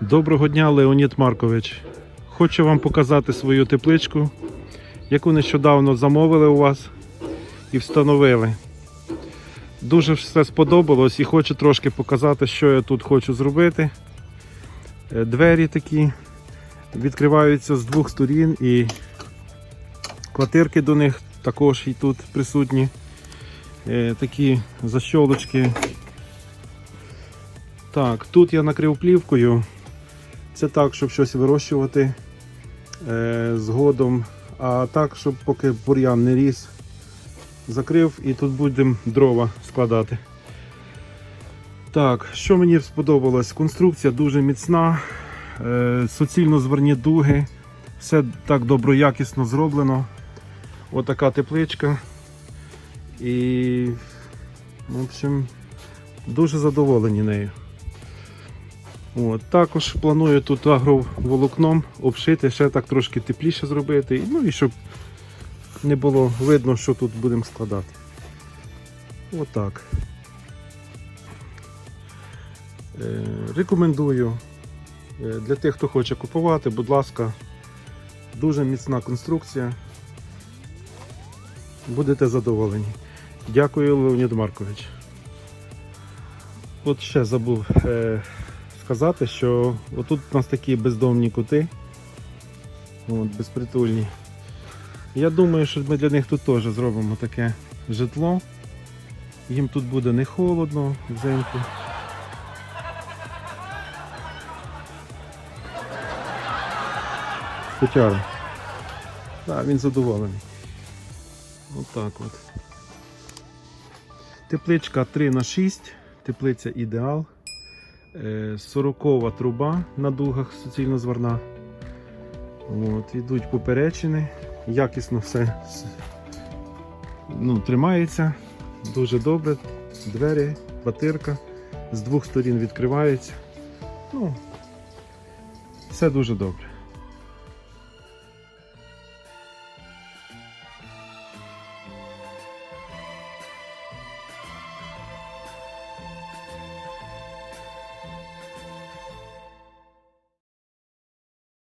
Доброго дня, Леонід Маркович. Хочу вам показати свою тепличку, яку нещодавно замовили у вас і встановили. Дуже все сподобалось і хочу трошки показати, що я тут хочу зробити. Е, Двері такі відкриваються з двох сторін і квартирки до них також і тут присутні. Е, Такі защолочки. Так, тут я накрив плівкою. Це так, щоб щось вирощувати е, згодом. А так, щоб поки бур'ян не ріс, закрив і тут будемо дрова складати. Так, що мені сподобалось? Конструкція дуже міцна, е, суцільно зверні дуги, все так доброякісно зроблено. Отака тепличка. І, в общем, дуже задоволені нею. От, також планую тут агроволокном обшити, ще так трошки тепліше зробити. Ну і щоб не було видно, що тут будемо складати. Отак. Е, рекомендую е, для тих, хто хоче купувати, будь ласка, дуже міцна конструкція. Будете задоволені. Дякую, Леонід Маркович. От ще забув е, сказати, що отут у нас такі бездомні кути. От, безпритульні. Я думаю, що ми для них тут теж зробимо таке житло. Їм тут буде не холодно взимку. Котяра. Так, він задоволений. Отак от. Тепличка 3 на 6 теплиця ідеал. 40 труба на дугах суцільно зварна. От, Йдуть поперечини, якісно все ну, тримається, дуже добре. Двері, батирка, з двох сторін відкривається. Ну, все дуже добре.